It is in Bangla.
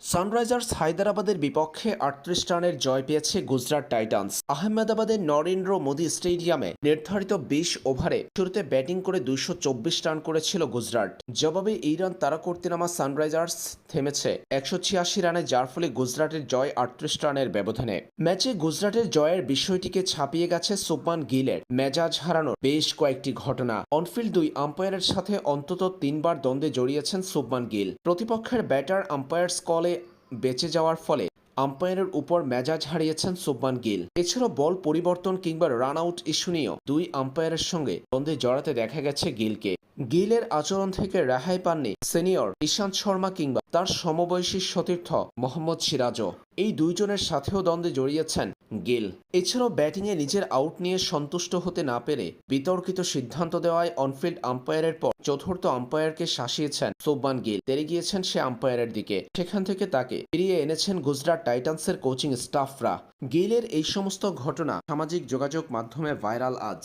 সানরাইজার্স হায়দ্রাবাদের বিপক্ষে আটত্রিশ রানের জয় পেয়েছে গুজরাট টাইটান্স। আহমেদাবাদের নরেন্দ্র মোদী স্টেডিয়ামে নির্ধারিত বিশ ওভারে শুরুতে ব্যাটিং করে দুইশো চব্বিশ রান করেছিল গুজরাট। জবাবে এই রান তারা করতে নামা সানরাইজার্স থেমেছে একশো ছিয়াশি রানে, যার ফলে গুজরাটের জয় আটত্রিশ রানের ব্যবধানে। ম্যাচে গুজরাটের জয়ের বিষয়টিকে ছাপিয়ে গেছে সুবমান গিলের। মেজাজ হারানোর বেশ কয়েকটি ঘটনা। অনফিল্ড দুই আম্পায়ারের সাথে অন্তত তিনবার দ্বন্দ্বে জড়িয়েছেন সুবমান গিল। প্রতিপক্ষের ব্যাটার আম্পায়ার্স কলে বেঁচে যাওয়ার ফলে আম্পায়ারের উপর মেজাজ হারিয়েছেন সোব্বান গিল। এছাড়াও বল পরিবর্তন কিংবা রান আউট ইস্যু নিয়েও দুই আম্পায়ারের সঙ্গে দ্বন্দ্বে জড়াতে দেখা গেছে গিলকে। গিলের আচরণ থেকে রেহাই পাননি সিনিয়র ঈশান্ত শর্মা কিংবা তার সমবয়সী সতীর্থ মোহাম্মদ সিরাজও। এই দুইজনের সাথেও দ্বন্দ্বে জড়িয়েছেন গিল। এছাড়াও ব্যাটিংয়ে নিজের আউট নিয়ে সন্তুষ্ট হতে না পেরে বিতর্কিত সিদ্ধান্ত দেওয়ায় অনফিল্ড আম্পায়ারের পর চতুর্থ আম্পায়ারকে শাসিয়েছেন সোব্বান গিল। তেরে গিয়েছেন সে আম্পায়ারের দিকে। সেখান থেকে তাকে ফিরিয়ে এনেছেন গুজরাট টাইটান্সের কোচিং স্টাফরা। গিলের এই সমস্ত ঘটনা সামাজিক যোগাযোগ মাধ্যমে ভাইরাল আজ।